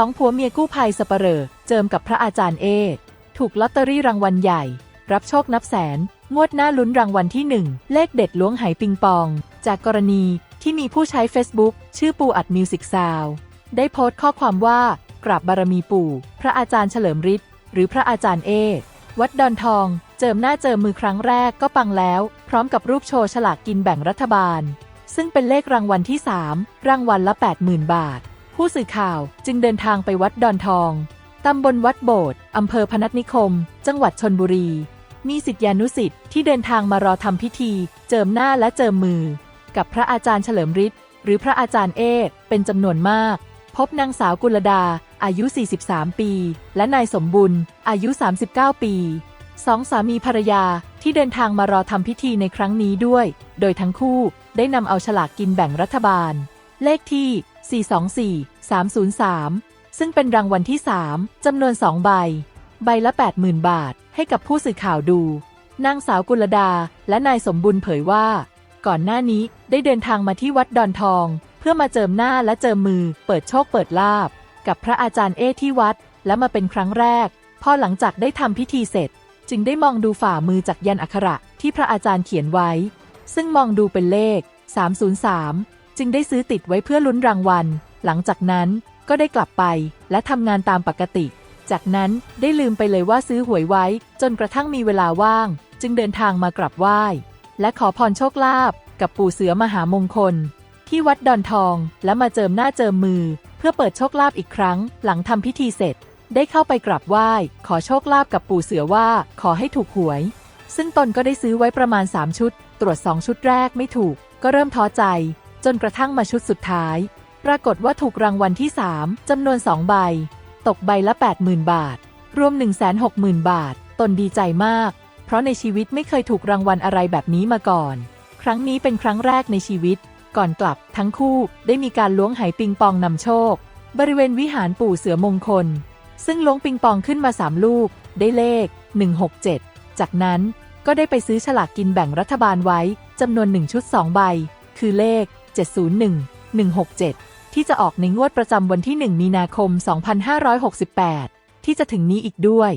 สองผัวเมียกู้ภัยสเปเหรอเจิมกับพระอาจารย์เอ ถูกลอตเตอรี่รางวัลใหญ่ รับโชคนับแสน งวดหน้าลุ้นรางวัลที่หนึ่งเลขเด็ดล้วงไหปิงปอง จากกรณีที่มีผู้ใช้ Facebook ชื่อปูอัดมิวสิกซาวได้โพสต์ข้อความว่ากราบบารมีปู่ พระอาจารย์เฉลิมฤทธิ์หรือพระอาจารย์เอ วัดดอนทอง เจิมหน้าเจิมมือครั้งแรกก็ปังแล้ว พร้อมกับรูปโชว์ฉลากกินแบ่งรัฐบาล ซึ่งเป็นเลขรางวัลที่ 3 รางวัลละ 80,000 บาท ผู้สื่อข่าวจึงเดินทางไปวัดดอนทอง ตำบลวัดโบสถ์อำเภอพนัสนิคม จังหวัดชนบุรี มีสิทธิานุสิทธิ์ที่เดินทางมารอทำพิธี เจิมหน้าและเจิมมือ กับพระอาจารย์เฉลิมฤทธิ์หรือพระอาจารย์เอเป็นจำนวนมาก พบนางสาวกุลดา อายุ 43 ปี และนายสมบุญ อายุ 39 ปีสองสามีภรรยาที่เดินทางมารอทำพิธีในครั้งนี้ด้วย โดยทั้งคู่ได้นำเอาฉลากกินแบ่งรัฐบาล เลขที่ 424 303 ซึ่งเป็นรางวัลที่ 3จำนวน 2 ใบ ใบละ 80,000 บาท ให้กับผู้สื่อข่าวดู นางสาวกุลดาและนายสมบุญเผยว่า ก่อนหน้านี้ได้เดินทางมาที่วัดดอนทอง เพื่อมาเจิมหน้าและเจิมมือ เปิดโชคเปิดลาบ กับพระอาจารย์เอที่วัด และมาเป็นครั้งแรก พอหลังจากได้ทำพิธีเสร็จ จึงได้มองดูฝ่ามือจากยันอักขระที่พระอาจารย์เขียนไว้ ซึ่งมองดูเป็นเลข 303 จึงได้ซื้อติดไว้เพื่อลุ้นรางวัล หลังจากนั้นก็ได้กลับไปและทำงานตามปกติ จากนั้นได้ลืมไปเลยว่าซื้อหวยไว้ จนกระทั่งมีเวลาว่าง จึงเดินทางมากราบไหว้ และขอพรโชคลาภกับปู่เสือมหามงคล ที่วัดดอนทองและมาเจิมหน้าเจิมมือ เพื่อเปิดโชคลาภอีกครั้ง หลังทำพิธีเสร็จ ได้เข้าไปกราบไหว้ ขอโชคลาภกับปู่เสือว่าขอให้ถูกหวย ซึ่งตนก็ได้ซื้อไว้ประมาณ 3 ชุด ตรวจ 2 ชุดแรกไม่ถูก ก็เริ่มท้อใจ จนกระทั่งมาชุดสุดท้าย ปรากฏว่าถูกรางวัลที่ 3 จำนวน 2 ใบ ตกใบละ 80,000 บาท รวม 160,000 บาท ตนดีใจมาก เพราะในชีวิตไม่เคยถูกรางวัลอะไรแบบนี้มาก่อน ครั้งนี้เป็นครั้งแรกในชีวิต ก่อนกลับทั้งคู่ได้มีการล้วงไหปิงปองนำโชค บริเวณวิหารปู่เสือมงคล ซึ่งล้วงปิงปองขึ้นมา3ลูก ได้เลข 167 จากนั้นก็ได้ไปซื้อฉลากกินแบ่งรัฐบาลไว้จำนวน1ชุด2ใบ คือเลข 701 167 ที่จะออกในงวดประจำวันที่ 1 มีนาคม 2568 ที่จะถึงนี้อีกด้วย